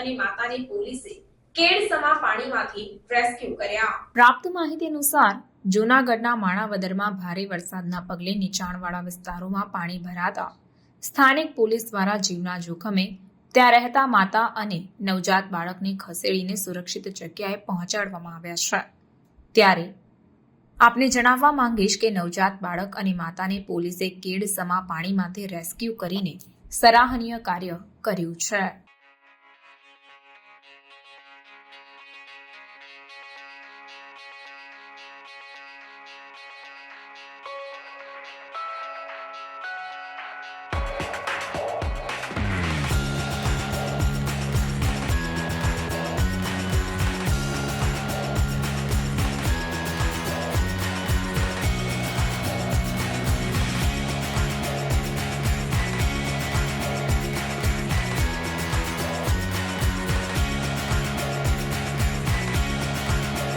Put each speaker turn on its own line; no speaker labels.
અને માતાને પોલીસે કેડસમા પાણીમાંથી રેસ્ક્યુ કર્યા.
પ્રાપ્ત માહિતી અનુસાર, જૂનાગઢના માણાવદરમાં ભારે વરસાદના પગલે નીચાણવાળા વિસ્તારોમાં પાણી ભરાતા સ્થાનિક પોલીસ દ્વારા જીવના જોખમે ત્યાં રહેતા માતા અને નવજાત બાળકને ખસેડીને સુરક્ષિત જગ્યાએ પહોંચાડવામાં આવ્યા છે. ત્યારે આપને જણાવવા માંગીશ કે નવજાત બાળક અને માતાને પોલીસે કેડ સમા પાણીમાંથી રેસ્ક્યુ કરીને સરાહનીય કાર્ય કર્યું છે.